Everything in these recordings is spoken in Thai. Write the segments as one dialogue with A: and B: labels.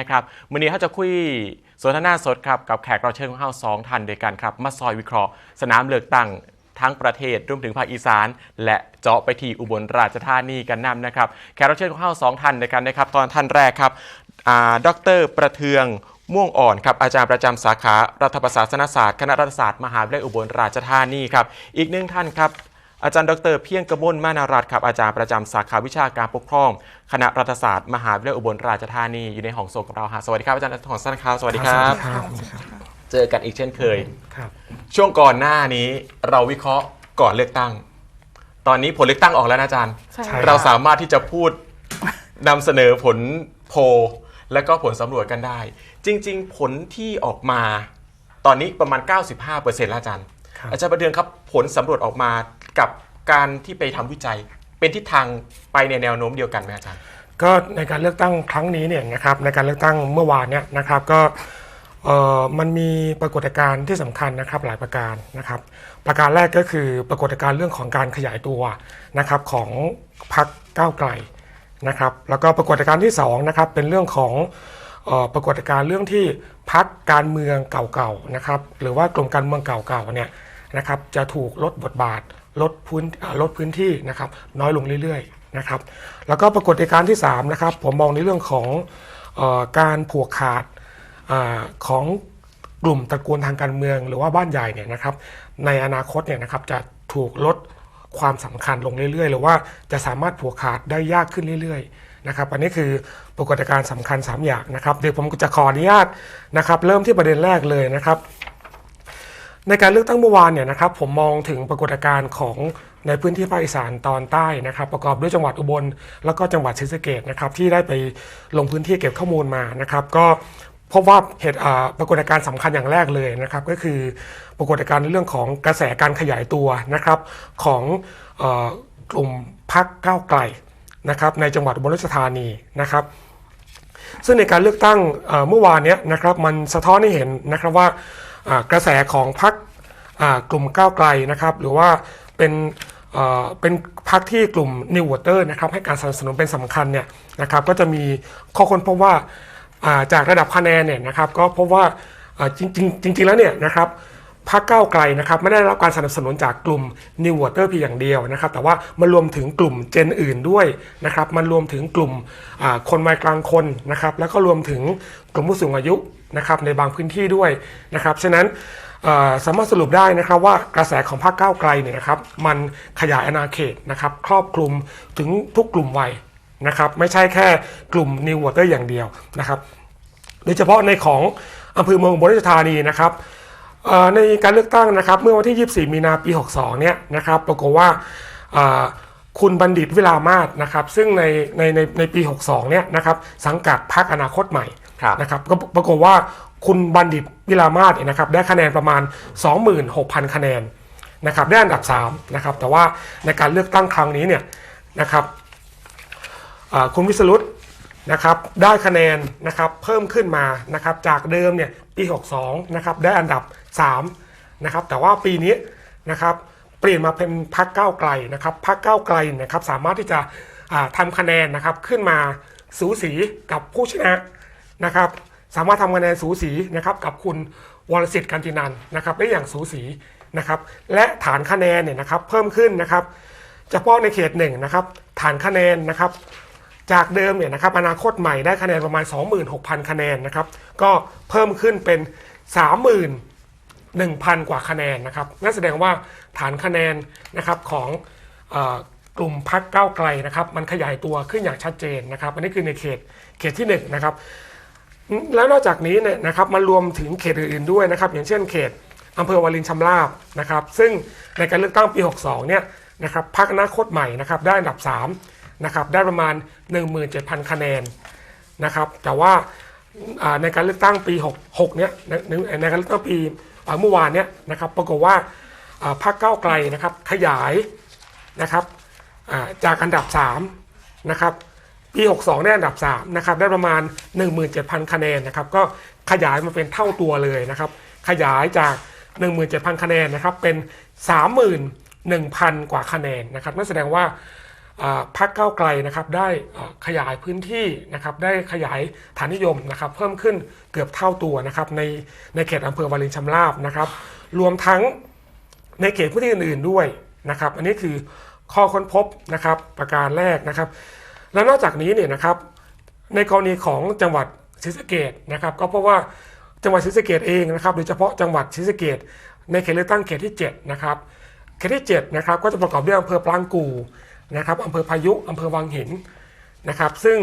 A: นะครับวันนี้เขาจะคุยสนทนาสดครับกับแขกรับเชิญของเราสองท่านด้วยกันครับ มาซอยวิเคราะห์ สนามเลือกตั้งทั้งประเทศรวมถึงภาคอีสาน และเจาะไปที่อุบลราชธานีกันนำนะครับแขกรับเชิญของเราสองท่านด้วยกันนะครับ ตอนท่านแรกครับอ่าดรประเทืองม่วงอ่อนครับอาจารย์ประจำสาขารัฐประศาสนศาสตร์คณะรัฐศาสตร์มหาวิทยาลัยอุบลราชธานีครับอีกหนึ่งท่านครับ อาจารย์ดรเพียงกระมวลมานารัตน์ครับอาจารย์ประจำสาขาวิชาการปกครอง คณะรัฐศาสตร์มหาวิทยาลัยอุบลราชธานีอยู่ในห้องส่งกับเราฮะสวัสดีครับอาจารย์ของสั้นครับสวัสดีครับ
B: ครับ
A: เจอกันอีกเช่นเคย
B: ครับ
A: ช่วงก่อนหน้านี้เราวิเคราะห์ก่อนเลือกตั้ง ตอนนี้ผลเลือกตั้งออกแล้วนะอาจารย์
C: ใช่
B: ใช่
A: เราสามารถที่จะพูดนำเสนอผลโพลและก็ผลสำรวจกันได้ จริง ๆ ผลที่ออกมาตอนนี้ประมาณ 95%แล้วอาจารย์
B: ครับ
A: อาจารย์ประเดือนครับผลสำรวจออกมากับการที่ไปทำวิจัย เป็นทิศทางไปในแนวโน้มเดียวกันไหมอาจารย์
B: ก็ในการเลือกตั้งครั้งนี้เนี่ยนะครับในการเลือกตั้งเมื่อวานเนี่ยนะครับก็เอ่อมันมีปรากฏการณ์ที่สำคัญนะครับหลายประการนะครับ ประการแรกก็คือปรากฏการณ์เรื่องของการขยายตัวนะครับของพรรคก้าวไกลนะครับ แล้วก็ปรากฏการณ์ที่สองนะครับเป็นเรื่องของเอ่อปรากฏการณ์เรื่องที่พรรคการเมืองเก่าๆนะครับหรือว่ากลุ่มการเมืองเก่าๆเนี่ย นะครับจะถูกลดบทบาทลดพื้นลดพื้นที่นะครับน้อยลงเรื่อยๆนะครับแล้วก็ปรากฏการณ์ที่3นะครับผมมองในเรื่องของออการผูกขาดอของกลุ่มตระกูลทางการเมือง หรือว่าบ้านใหญ่เนี่ยนะครับในอนาคตเนี่ยนะครับจะถูกลดความสำคัญลงเรื่อยๆ หรือว่าจะสามารถผูกขาดได้ยากขึ้นเรื่อยๆนะครับอันนี้คือปรากฏการณ์สำคัญ 3 อย่างนะครับเดี๋ยวผมจะขออนุญาตนะครับเริ่มที่ประเด็นแรกเลยนะครับ ในการเลือกตั้งเมื่อวานเนี่ยนะครับผมมองถึงปรากฏการณ์ของในพื้นที่ภาคอีสานตอนใต้นะครับ ประกอบด้วยจังหวัดอุบล แล้วก็จังหวัดศรีสะเกดนะครับที่ได้ไปลงพื้นที่เก็บข้อมูลมานะครับก็พบว่าเหตุอ่าปรากฏการณ์สำคัญอย่างแรกเลยนะครับ ก็คือปรากฏการณ์ในเรื่องของกระแสการขยายตัวนะครับของอ่อกลุ่มพักก้าวไกลนะครับในจังหวัดอุบลราชธานีนะครับซึ่งในการเลือกตั้งเอ่อเมื่อวานเนี้ยนะครับมันสะท้อนให้เห็นนะครับว่า กระแสของพรรคกลุ่มก้าวไกลนะครับหรือว่าเป็นเป็นพรรคที่กลุ่ม New Water นะครับให้การสนับสนุนเป็นสำคัญเนี่ยนะครับก็จะมีข้อค้นพบว่าจากระดับคะแนนเนี่ยนะครับก็พบว่าจริงๆจริงๆแล้วเนี่ยนะครับพรรคก้าวไกลนะครับไม่ได้รับการสนับสนุนจากกลุ่ม New Water เพียงอย่างเดียวนะครับ แต่ว่ามันรวมถึงกลุ่มเจนอื่นด้วยนะครับมันรวมถึงกลุ่มคนวัยกลางคนนะครับแล้วก็รวมถึงกลุ่มผู้สูงอายุ นะครับในบางพื้นที่ด้วยนะครับฉะนั้นสามารถสรุปได้นะครับว่ากระแสของพรรคก้าวไกลเนี่ยนะครับมันขยายอาณาเขตนะครับครอบคลุมถึงทุกกลุ่มวัยนะครับไม่ใช่แค่กลุ่ม New Water อย่างเดียวนะครับโดยเฉพาะในของอำเภอเมืองอุบลราชธานีนะครับในการเลือกตั้งนะครับเมื่อวันที่ 24 มีนาปี 62 เนี่ยนะครับปรากฏว่าคุณบัณฑิตวิลามาศนะครับซึ่งในในในในปี 62 เนี่ยนะครับสังกัดพรรคอนาคตใหม่ นะครับก็ปรากฏว่าคุณบัณฑิตวิลามาศเนี่ยนะครับได้คะแนนประมาณ 26,000 คะแนนนะครับได้อันดับ3นะครับแต่ว่าในการเลือกตั้งครั้งนี้เนี่ยนะครับคุณวิสรุตนะครับได้คะแนนนะครับเพิ่มขึ้นมานะครับจากเดิมเนี่ยปี 62นะครับได้อันดับ3นะครับแต่ว่าปีนี้นะครับเปลี่ยนมาเป็นพักก้าไกลนะครับพักก้าไกลนะครับสามารถที่จะอ่าทำคะแนนนะครับขึ้นมาสูสีกับผู้ชนะ นะครับสามารถทำคะแนนสูสีนะครับกับคุณวรสิทธิ์กันตินันนะครับได้อย่างสูสีนะครับและฐานคะแนนเนี่ยนะครับเพิ่มขึ้นนะครับเฉพาะในเขตหนึ่งนะครับฐานคะแนนนะครับจากเดิมเนี่ยนะครับอนาคตใหม่ได้คะแนนประมาณ 26,000 คะแนนนะครับก็เพิ่มขึ้นเป็น 31,000 กว่าคะแนนนะครับนั่นแสดงว่าฐานคะแนนนะครับของอกลุ่มพักเก้าวไกลนะครับมันขยายตัวขึ้นอย่างชัดเจนนะครับอันนี้คือในเขตเขตที่1นะครับ แล้วนอกจากนี้เนี่ยนะครับมันรวมถึงเขตอื่นๆด้วยนะครับ อย่างเช่นเขตอำเภอวารินชำราบนะครับ ซึ่งในการเลือกตั้งปี 62 เนี่ยนะครับพรรคอนาคตใหม่นะครับได้อันดับ3นะครับได้ประมาณ 17,000 คะแนนนะครับ แต่ว่าในการเลือกตั้งปี 66 เนี่ยในในการเลือกตั้งปีเมื่อวานเนี่ยนะครับปรากฏว่าพรรคก้าวไกลนะครับขยายนะครับจากอันดับ3นะครับ ปี 62 ได้อันดับ 3 นะครับ ได้ประมาณ 17,000 คะแนนนะครับ ก็ขยายมาเป็นเท่าตัวเลยนะครับ ขยายจาก 17,000 คะแนนนะครับ เป็น 31,000 กว่าคะแนนนะครับ นั่นแสดงว่าพรรคก้าวไกลนะครับได้ขยายพื้นที่นะครับได้ขยายฐานนิยมนะครับเพิ่มขึ้นเกือบเท่าตัวนะครับในในเขตอำเภอวารินชำราบนะครับ รวมทั้งในเขตพื้นที่อื่นๆด้วยนะครับ อันนี้คือข้อค้นพบนะครับประการแรกนะครับ และนอกจากนี้เนี่ยนะครับในกรณีของจังหวัดศรีสะเกดนะครับก็เพราะว่าจังหวัดศรีสะเกดเองนะครับโดยเฉพาะจังหวัดศรีสะเกดในเขตเลือกตั้งเขตที่7นะครับเขตที่7นะครับก็จะประกอบด้วยอำเภอปรางกูนะครับอำเภอพายุอำเภอวังหินนะครับซึ่ง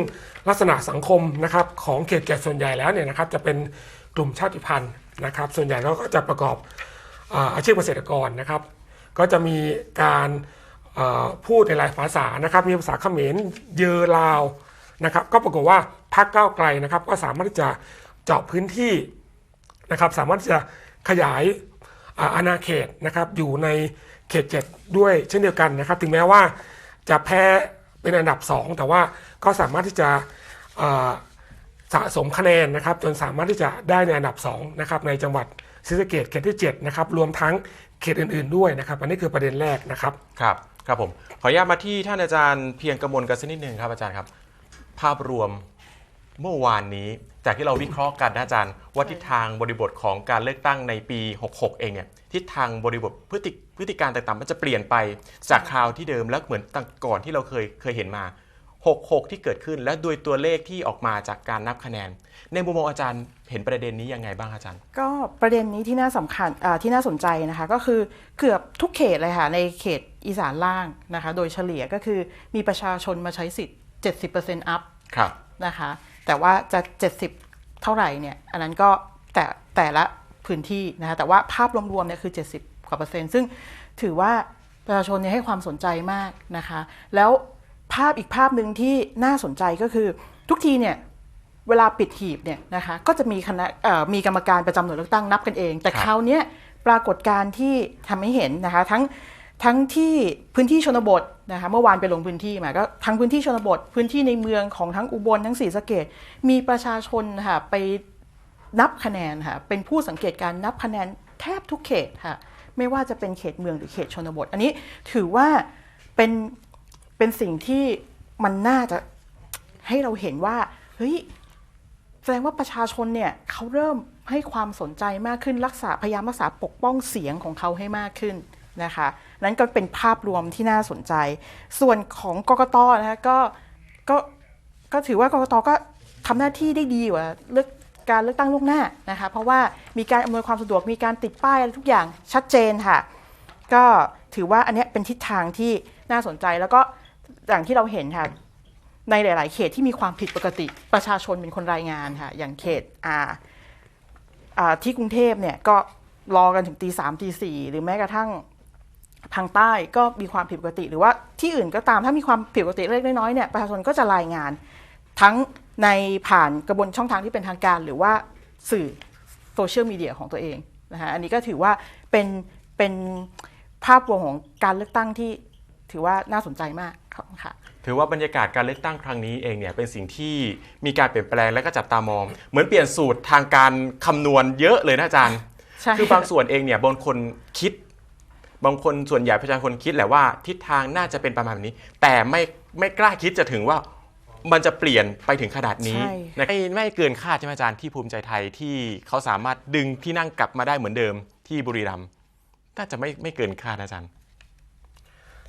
B: ลักษณะสังคมนะครับของเขตเจ็ดส่วนใหญ่แล้วเนี่ยนะครับจะเป็นกลุ่มชาติพันธุ์นะครับ ส่วนใหญ่แล้วก็จะประกอบอาชีพเกษตรกรนะครับ ก็จะมีการ พูดในหลายภาษานะครับมีภาษาเขมรเยอลาวนะครับ ก็ปรากฏว่าพรรคก้าวไกลนะครับ ก็สามารถที่จะเจาะพื้นที่นะครับ สามารถที่จะขยายอาณาเขตนะครับ อยู่ในเขต7ด้วยเช่นเดียวกันนะครับ ถึงแม้ว่าจะแพ้เป็นอันดับ 2 แต่ว่าก็สามารถที่จะสะสมคะแนนนะครับ จนสามารถที่จะได้ในอันดับ2นะครับในจังหวัดศรีสะเกดเขตที่7นะครับรวมทั้งเขตอื่น ๆด้วยนะครับ อันนี้คือประเด็นแรกนะครับ
A: ครับ ครับผมขออนุญาตมาที่ท่านอาจารย์เพียงกมลกันสักนิดหนึ่งครับอาจารย์ครับ ภาพรวมเมื่อวานนี้จากที่เราวิเคราะห์กันนะอาจารย์ ว่าทิศทางบริบทของการเลือกตั้งในปี 66 เองเนี่ยทิศทางบริบทพฤติพฤติการต่างๆ มันจะเปลี่ยนไปจากคราวที่เดิมแล้วเหมือนตั้งก่อนที่เราเคยเคยเห็นมา 66 ที่เกิดขึ้น และโดยตัวเลขที่ออกมาจากการนับคะแนน ในมุมมองอาจารย์เห็นประเด็นนี้ยังไงบ้างอาจารย์
C: ก็ประเด็นนี้ที่น่าสำคัญอ่าที่น่าสนใจนะคะก็คือเกือบทุกเขตเลยค่ะในเขตอีสานล่างนะคะ โดยเฉลี่ยก็คือมีประชาชนมาใช้สิทธิ์ 70% up
A: ครับ
C: นะคะแต่ว่าจะ 70 เท่าไหร่เนี่ยอันนั้นก็แต่แต่ละพื้นที่นะคะแต่ว่าภาพรวมๆเนี่ยคือ 70 กว่าเปอร์เซ็นต์ซึ่งถือว่าประชาชนเนี่ยให้ความสนใจมากนะคะ แล้ว ภาพอีกภาพหนึ่งที่น่าสนใจก็คือทุกทีเนี่ยเวลาปิดหีบเนี่ยนะคะก็จะมีคณะเอ่อมีกรรมการประจำหน่วยเลือกตั้งนับกันเอง แต่
A: ครับ
C: คราวเนี้ยปรากฏการณ์ที่ทำให้เห็นนะคะทั้งทั้งที่พื้นที่ชนบทนะคะเมื่อวานไปลงพื้นที่มาก็ทั้งพื้นที่ชนบท พื้นที่ในเมืองของทั้งอุบลทั้งศรีสะเกดมีประชาชนค่ะไปนับคะแนนค่ะเป็นผู้สังเกตการนับคะแนนแทบทุกเขตค่ะไม่ว่าจะเป็นเขตเมืองหรือเขตชนบท อันนี้ถือว่าเป็น เป็นสิ่งที่มันน่าจะให้เราเห็นว่าเฮ้ยแสดงว่าประชาชนเนี่ยเขาเริ่มให้ความสนใจมากขึ้นรักษาพยายามรักษาปกป้องเสียงของเขาให้มากขึ้นนะคะนั้นก็เป็นภาพรวมที่น่าสนใจ ส่วนของกกตนะคะก็ก็ก็ถือว่ากกตก็ทำหน้าที่ได้ดีกว่าเลือกการเลือกตั้งล่วงหน้านะคะเพราะว่ามีการอำนวยความสะดวกมีการติดป้ายอะไรทุกอย่างชัดเจนค่ะ ก็ถือว่าอันนี้เป็นทิศทางที่น่าสนใจแล้วก็ อย่างที่เราเห็นค่ะในหลาย ๆ เขตที่มีความผิดปกติประชาชนเป็นคนรายงานค่ะ อย่างเขตอ่าอ่าที่กรุงเทพเนี่ยก็รอกันถึงตีสามตีสี่หรือแม้กระทั่งทางใต้ก็มีความผิดปกติ หรือว่าที่อื่นก็ตามถ้ามีความผิดปกติเล็กน้อยเนี่ยประชาชนก็จะรายงานทั้งในผ่านกระบวนช่องทางที่เป็นทางการ หรือว่าสื่อโซเชียลมีเดียของตัวเองนะคะอันนี้ก็ถือว่าเป็นเป็นภาพรวมของการเลือกตั้งที่ถือว่าน่าสนใจมาก คุณค่ะ
A: ถือว่าบรรยากาศการเลือกตั้งครั้งนี้เองเนี่ยเป็นสิ่งที่มีการเปลี่ยนแปลงและก็จับตามอง เหมือนเปลี่ยนสูตรทางการคำนวณเยอะเลยนะอาจารย์
C: ใช่
A: คือบางส่วนเองเนี่ยบางคนคิด บางคนส่วนใหญ่ประชาชนคิดแหละว่าทิศทางน่าจะเป็นประมาณนี้ แต่ไม่ไม่กล้าคิดจะถึงว่ามันจะเปลี่ยนไปถึงขนาดนี้
C: ใช่
A: นะไม่ไม่เกินคาดใช่ไหมอาจารย์ที่ภูมิใจไทยที่เขาสามารถดึงที่นั่งกลับมาได้เหมือนเดิมที่บุรีรัมย์น่าจะไม่ไม่เกินคาดนะอาจารย์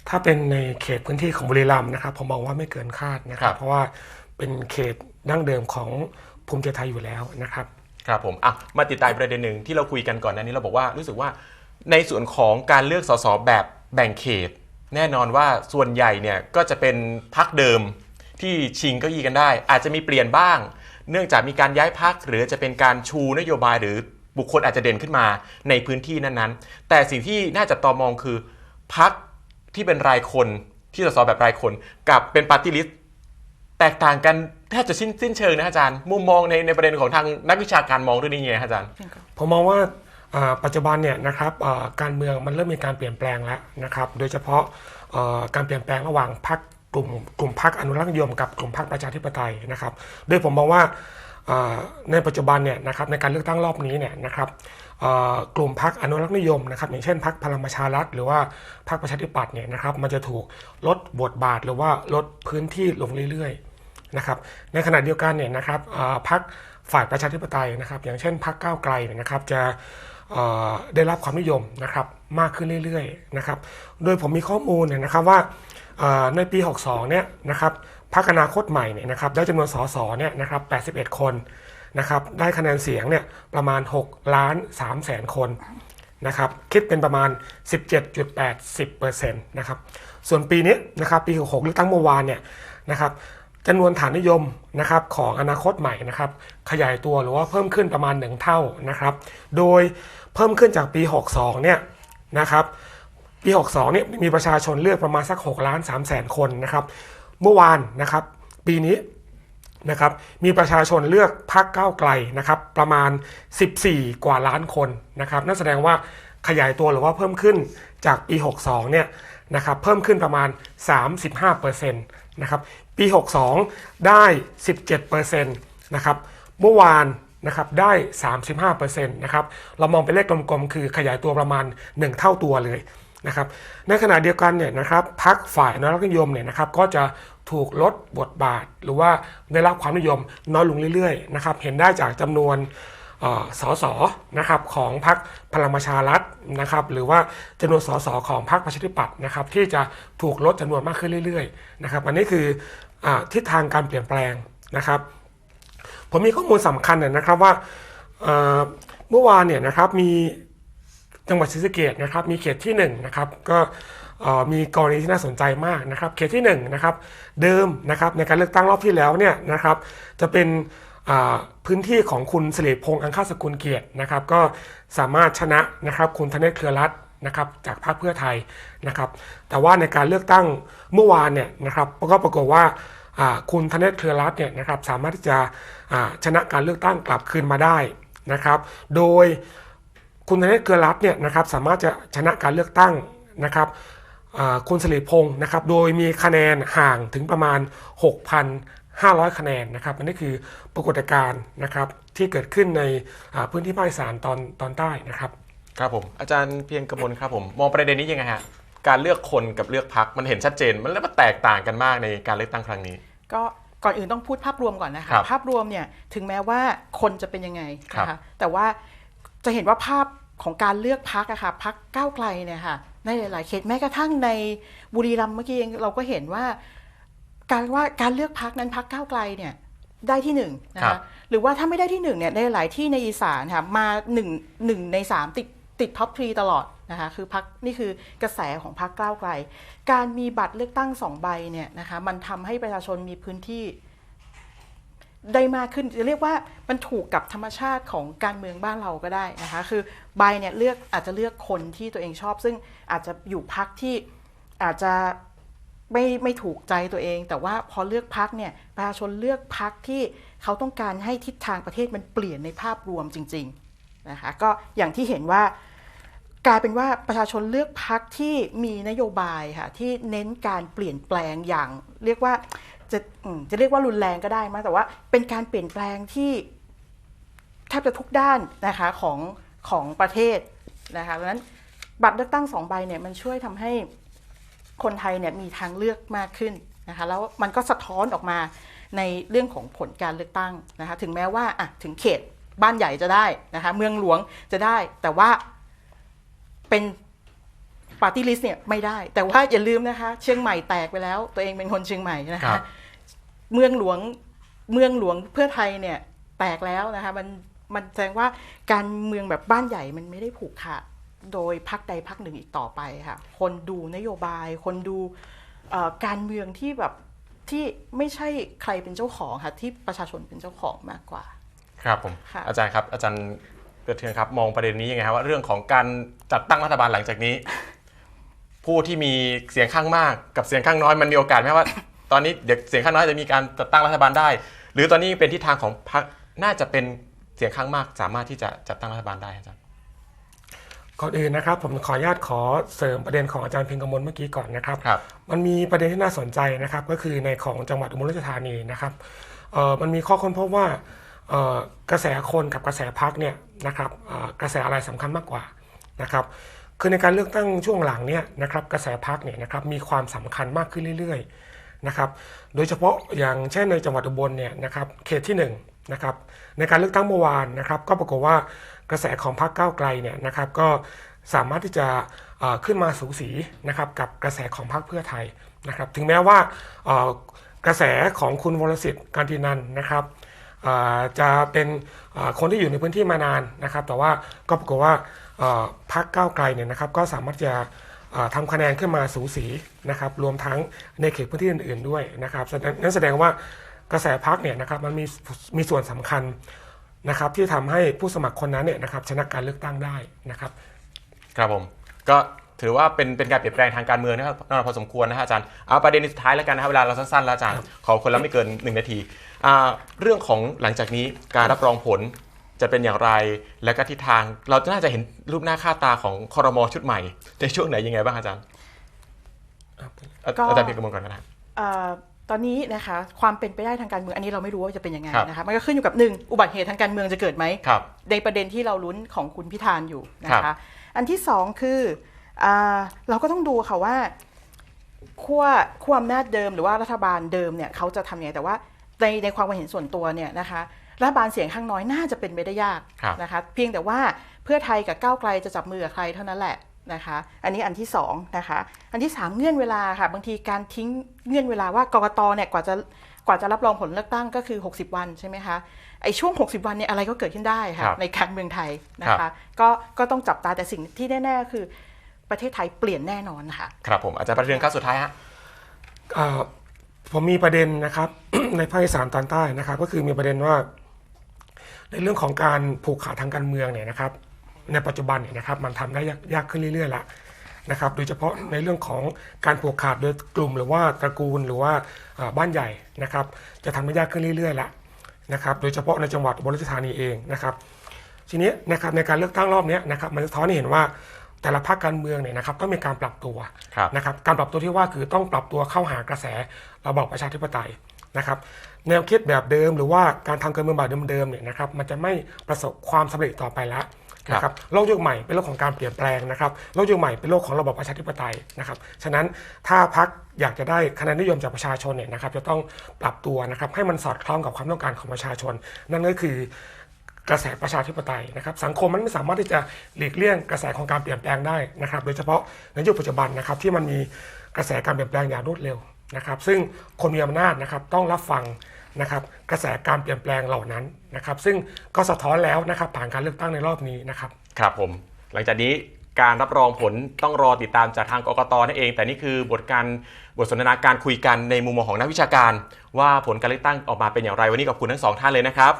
B: ถ้าเป็นในเขตพื้นที่ของบุรีรัมย์นะครับผมมองว่าไม่เกินคาดนะครั
A: ครับ บ
B: เพราะว่าเป็นเขตดั้งเดิมของภูมิใจไทยอยู่แล้วนะครับ
A: ครับผมอะมาติดตามประเด็นหนึ่งที่เราคุยกันก่อนหน้านี้เราบอกว่ารู้สึกว่าในส่วนของการเลือกสสแบบแบ่งเขต แน่นอนว่าส่วนใหญ่เนี่ยก็จะเป็นพักเดิมที่ชิงเก้าอี้กันได้ อาจจะมีเปลี่ยนบ้าง เนื่องจากมีการย้ายพักหรือจะเป็นการชูนโยบายหรือบุคคลอาจจะเด่นขึ้นมาในพื้นที่นั้นๆ แต่สิ่งที่น่าจะตอมองคือพัก ที่เป็นรายคนที่สสแบบรายคนกับเป็นปาร์ตี้ลิสต์แตกต่างกันแทบจะสิ้นสิ้นเชิงนะอาจารย์ มุมมองในในประเด็นของทางนักวิชาการมองเรื่องนี้ยังไงอาจารย์
B: ผมมองว่าปัจจุบันเนี่ยนะครับการเมืองมันเริ่มมีการเปลี่ยนแปลงแล้วนะครับ โดยเฉพาะการเปลี่ยนแปลงระหว่างพรรคกลุ่มกลุ่มพรรคอนุรักษ์นิยมกับกลุ่มพรรคประชาธิปไตยนะครับโดยผมมองว่าในปัจจุบันเนี่ยนะครับในการเลือกตั้งรอบนี้เนี่ยนะครับ กลุ่มพรรคอนุรักษ์นิยมนะครับอย่างเช่นพรรคพลังประชารัฐหรือว่าพรรคประชาธิปัตย์เนี่ยนะครับมันจะถูกลดบทบาทหรือว่าลดพื้นที่ลงเรื่อยๆนะครับในขณะเดียวกันเนี่ยนะครับพรรคฝ่ายประชาธิปไตยนะครับ อย่างเช่นพรรคก้าวไกลนะครับจะได้รับความนิยมนะครับมากขึ้นเรื่อยๆนะครับโดยผมมีข้อมูลเนี่ยนะครับว่าในปี 62เนี่ยนะครับพรรคอนาคตใหม่เนี่ยนะครับได้จำนวนสสเนี่ยนะครับ81 คน นะครับได้คะแนนเสียงเนี่ยประมาณ6ล้าน3แสนคนนะครับคิดเป็นประมาณ 17.80%นะครับส่วนปีนี้นะครับปี66เลือกตั้งเมื่อวานเนี่ยนะครับจำนวนฐานนิยมนะครับของอนาคตใหม่นะครับขยายตัวหรือว่าเพิ่มขึ้นประมาณ 1 เท่านะครับโดยเพิ่มขึ้นจากปี 62เนี่ยนะครับปี 62เนี่ยมีประชาชนเลือกประมาณสัก6ล้าน3แสนคนนะครับเมื่อวานนะครับปีนี้ นะครับมีประชาชนเลือกพรรคก้าวไกลนะครับประมาณ 14 กว่าล้านคนนะครับนั่นแสดงว่าขยายตัวหรือว่าเพิ่มขึ้นจากปี 62 เนี่ยนะครับเพิ่มขึ้นประมาณ 35%นะครับปี 62 ได้ 17%นะครับเมื่อวานนะครับได้ 35%นะครับเรามองเป็นเลขกลมๆ คือขยายตัวประมาณ 1 เท่าตัวเลยนะครับในขณะเดียวกันเนี่ยนะครับพรรคฝ่ายอนุรักษนิยมเนี่ยนะครับก็จะ ถูกลดบทบาท หรือว่าได้รับความนิยมน้อยลงเรื่อยๆนะครับเห็นได้จากจำนวนสสนะครับของพรรคพลังประชารัฐนะครับหรือว่าจำนวนสสของพรรคประชาธิปัตย์นะครับที่จะถูกลดจำนวนมากขึ้นเรื่อยๆนะครับอันนี้คืออทิศทางการเปลี่ยนแปลงนะครับ ผมมีข้อมูลสำคัญเนี่ยนะครับว่าเมื่อวานเนี่ยนะครับมีจังหวัดศรีสะเกษนะครับมีเขตที่1นะครับก็ มีกรณีที่น่าสนใจมากนะครับเขตที่1นะครับเดิมนะครับในการเลือกตั้งรอบที่แล้วเนี่ยนะครับจะเป็นพื้นที่ของคุณสิริพงษ์อังคาสกุลเกียรตินะครับก็สามารถชนะนะครับคุณธเนศเครือรัตนะครับจากพรรคเพื่อไทยนะครับแต่ว่าในการเลือกตั้งเมื่อวานเนี่ยนะครับก็ปรากฏว่าคุณธเนศเครือรัตเนี่ยนะครับสามารถที่จะชนะการเลือกตั้งกลับคืนมาได้นะครับ โดยคุณธเนศเครือรัตเนี่ยนะครับสามารถจะชนะการเลือกตั้งนะครับ คุณสิริพงศ์นะครับ โดยมีคะแนนห่างถึงประมาณ 6,500 คะแนนนะครับอันนี้คือปรากฏการณ์นะครับที่เกิดขึ้นในอ่าพื้นที่ภาคอีสานตอนตอนใต้นะครับ
A: ครับผม อาจารย์เพียงกมลครับผม มองประเด็นนี้ยังไงฮะ การเลือกคนกับเลือกพักมันเห็นชัดเจน มันแล้วมันแตกต่างกันมากในการเลือกตั้งครั้งนี้
C: ก็ก่อนอื่นต้องพูดภาพรวมก่อนนะ
A: ครั
C: คะ
A: บ
C: ภาพรวมเนี่ยถึงแม้ว่าคนจะเป็นยังไง
A: ครับ
C: นะคะแต่ว่าจะเห็นว่าภาพของการเลือกพักอะค่ะพักก้าวไกลเนี่ยค่ะ ในหลาย ๆ เขตแม้กระทั่งในบุรีรัมย์เมื่อกี้เองเราก็เห็นว่าการว่าการเลือกพักนั้นพักก้าวไกลเนี่ยได้ที่หนึ่งนะ
A: ครั
C: คะ
A: บ
C: หรือว่าถ้าไม่ได้ที่หนึ่งเนี่ยในหลายที่ในอีสานค่ะมาหนึ่งหนึ่งในสามติดติดท็อปทรีตลอดนะคะคือพักนี่คือกระแสของพักก้าวไกล การมีบัตรเลือกตั้งสองใบเนี่ยนะคะมันทำให้ประชาชนมีพื้นที่ ได้มากขึ้นจะเรียกว่ามันถูกกับธรรมชาติของการเมืองบ้านเราก็ได้นะคะ คือใบเนี่ยเลือกอาจจะเลือกคนที่ตัวเองชอบ ซึ่งอาจจะอยู่พักที่อาจจะไม่ไม่ถูกใจตัวเอง แต่ว่าพอเลือกพักเนี่ยประชาชนเลือกพักที่เขาต้องการให้ทิศทางประเทศมันเปลี่ยนในภาพรวมจริงๆนะคะก็อย่างที่เห็นว่ากลายเป็นว่าประชาชนเลือกพักที่มีนโยบายค่ะที่เน้นการเปลี่ยนแปลงอย่าง เรียกว่า จะจะเรียกว่ารุนแรงก็ได้มั้ยแต่ว่าเป็นการเปลี่ยนแปลงที่แทบจะทุกด้านนะคะของของประเทศนะคะดังนั้นบัตรเลือกตั้งสองใบเนี่ยมันช่วยทำให้คนไทยเนี่ยมีทางเลือกมากขึ้นนะคะแล้วมันก็สะท้อนออกมาในเรื่องของผลการเลือกตั้งนะคะถึงแม้ว่าอะถึงเขตบ้านใหญ่จะได้นะคะเมืองหลวงจะได้ แต่ว่าเป็นปาร์ตี้ลิสต์เนี่ยไม่ได้ แต่ว่าอย่าลืมนะคะ เชียงใหม่แตกไปแล้ว ตัวเองเป็นคนเชียงใหม่นะ
A: คะ
C: เมืองหลวงเมืองหลวงเพื่อไทยเนี่ยแตกแล้วนะคะมันมันแสดงว่าการเมืองแบบบ้านใหญ่มันไม่ได้ผูกขาดโดยพักใดพักหนึ่งอีกต่อไปค่ะ คนดูนโยบาย คนดูเอ่อการเมืองที่แบบที่ไม่ใช่ใครเป็นเจ้าของค่ะที่ประชาชนเป็นเจ้าของมากกว่า
A: ครับผม
C: ค่ะ
A: อาจารย์ครับอาจารย์เกิดเทืองครับมองประเด็นนี้ยังไงครับว่าเรื่องของการจัดตั้งรัฐบาลหลังจากนี้ ผู้ที่มีเสียงข้างมากกับเสียงข้างน้อยมันมีโอกาสไหมว่า ตอนนี้เดี๋ยวเสียงข้างน้อยจะมีการจัดตั้งรัฐบาลได้ หรือตอนนี้เป็นทิศทางของพรรคน่าจะเป็นเสียงข้างมากสามารถที่จะจัดตั้งรัฐบาลได้อาจารย์
B: ก่อนอื่นนะครับผมขออนุญาตขอเสริมประเด็นของอาจารย์เพ็งกมลเมื่อกี้ก่อนนะครับ
A: ครับ
B: มันมีประเด็นที่น่าสนใจนะครับก็คือในของจังหวัดอุบลราชธานีนะครับเอ่อมันมีข้อค้นพบว่าเอ่อกระแสคนกับกระแสพักเนี่ยนะครับเอ่อกระแสอะไรสำคัญมากกว่านะครับคือในการเลือกตั้งช่วงหลังเนี่ยนะครับกระแสพักเนี่ยนะครับมีความสำคัญมากขึ้นเรื่อยๆ นะครับ โดยเฉพาะอย่างเช่นในจังหวัดอุบลเนี่ยนะครับเขตที่1นนะครับในการเลือกตั้งเมื่อวานนะครับ ก็ปรากฏว่ากระแสของพรรคก้าวไกลเนี่ยนะครับก็สามารถที่จะขึ้นมาสูสีนะครับกับกระแสของพรรคเพื่อไทยนะครับ ถึงแม้ว่ากระแสของคุณวรสิทธิ์การทินันนะครับจะเป็นคนที่อยู่ในพื้นที่มานานนะครับ แต่ว่าก็ปรากฏว่าอ่าพรรคก้าวไกลเนี่ยนะครับก็สามารถจะ อ่าทำคะแนนขึ้นมาสูสีนะครับรวมทั้งในเขตพื้นที่อื่น ๆด้วยนะครับแสดงนั่นแสดงว่ากระแสพรรคเนี่ยนะครับมันมีมีส่วนสำคัญนะครับที่ทำให้ผู้สมัครคนนั้นเนี่ยนะครับชนะการเลือกตั้งได้นะครับ
A: ครับผมก็ถือว่าเป็นเป็นการเปลี่ยนแปลงทางการเมืองนะครับน่าพอสมควรนะฮะอาจารย์เอาประเด็นสุดท้ายแล้วกันนะครับเวลาเราสั้นๆแล้วอาจารย์ขอคนละไม่เกิน 1 นาทีอ่าเรื่องของหลังจากนี้การรับรองผล จะเป็นอย่างไร และก็ทิศทางเราจะน่าจะเห็นรูปหน้าค่าตาของคอรมอชุดใหม่ในช่วงไหนยังไงบ้างอาจารย์อา
C: ก็
A: อาจารย์เพียงกระมวลก่อนนะครับ
C: เอ่อตอนนี้นะคะความเป็นไปได้ทางการเมืองอันนี้เราไม่รู้ว่าจะเป็นยังไง
A: ครับ
C: นะคะมันก็ขึ้นอยู่กับหนึ่งอุบัติเหตุทางการเมืองจะเกิดไหม
A: ครับ
C: ในประเด็นที่เราลุ้นของคุณพิธานอยู่นะ
A: ครั
C: คะ
A: บ
C: อันที่สองคืออาเราก็ต้องดูค่ะว่าขั้วขั้วอำนาจเดิมหรือว่ารัฐบาลเดิมเนี่ยเขาจะทำยังไงแต่ว่าในในความเห็นส่วนตัวเนี่ยนะคะ รัฐบาลเสียงข้างน้อยน่าจะเป็นไปได้ยาก
A: ครับ
C: นะคะเพียงแต่ว่าเพื่อไทยกับก้าวไกลจะจับมือกับใครเท่านั้นแหละนะคะอันนี้อันที่สองนะคะอันที่สามเงื่อนเวลาค่ะบางทีการทิ้งเงื่อนเวลาว่ากกตเนี่ยกว่าจะกว่าจะรับรองผลเลือกตั้งก็คือ 60 วันใช่ไหมคะไอ้ช่วง 60 วันเนี่ยอะไรก็เกิดขึ้นได้
A: ครั
C: ค่ะ
A: บ
C: ในการเมืองไทยนะ
A: ครั
C: คะ
A: บ
C: ก็ก็ต้องจับตาแต่สิ่งที่แน่ๆคือประเทศไทยเปลี่ยนแน่นอนค่ะ
A: ครับผมอาจารย์ประเด็นข้าสุดท้ายฮะ
B: อ่าผมมีประเด็นนะครับในภาคอีสานตอนใต้นะครับ ก็คือมีประเด็นว่า ในเรื่องของการผูกขาดทางการเมืองเนี่ยนะครับ ในปัจจุบันเนี่ยนะครับมันทำได้ยากยากขึ้นเรื่อยๆละนะครับ โดยเฉพาะในเรื่องของการผูกขาดโดยกลุ่มหรือว่าตระกูลหรือว่าอ่าบ้านใหญ่นะครับ จะทำได้ยากขึ้นเรื่อยๆละนะครับ โดยเฉพาะในจังหวัดอุบลราชธานีเองนะครับทีนี้นะครับในการเลือกตั้งรอบเนี้ยนะครับมันสะท้อนให้เห็นว่าแต่ละพรรคการเมืองเนี่ยนะครับต้องมีการปรับตัว
A: ครับ
B: นะครับการปรับตัวที่ว่าคือต้องปรับตัวเข้าหากระแสระบอบประชาธิปไตยนะครับ แนวคิดแบบเดิม หรือว่าการทำการเมืองแบบเดิมๆเนี่ยนะครับมันจะไม่ประสบความสำเร็จต่อไปแล้วนะครับโลกยุคใหม่เป็นโลกของการเปลี่ยนแปลงนะครับโลกยุคใหม่เป็นโลกของระบอบประชาธิปไตยนะครับฉะนั้นถ้าพรรคอยากจะได้คะแนนนิยมจากประชาชนเนี่ยนะครับจะต้องปรับตัวนะครับให้มันสอดคล้องกับความต้องการของประชาชน นั่นก็คือกระแสประชาธิปไตยนะครับสังคมมันไม่สามารถที่จะหลีกเลี่ยงกระแสของการเปลี่ยนแปลงได้นะครับโดยเฉพาะในยุคปัจจุบันนะครับที่มันมีกระแสการเปลี่ยนแปลงอย่างรวดเร็ว นะครับ ซึ่งคนมีอำนาจนะครับต้องรับฟังนะครับกระแสการเปลี่ยนแปลงเหล่านั้นนะครับ ซึ่งก็สะท้อนแล้วนะครับผ่านการเลือกตั้งในรอบนี้นะครับ
A: ครับผม หลังจากนี้การรับรองผลต้องรอติดตามจากทางกกตนั่นเอง แต่นี่คือบทการบทสนทนาการคุยกันในมุมมองของนักวิชาการ ว่าผลการเลือกตั้งออกมาเป็นอย่างไรวันนี้ขอบคุณทั้งสองท่านเลยนะครับ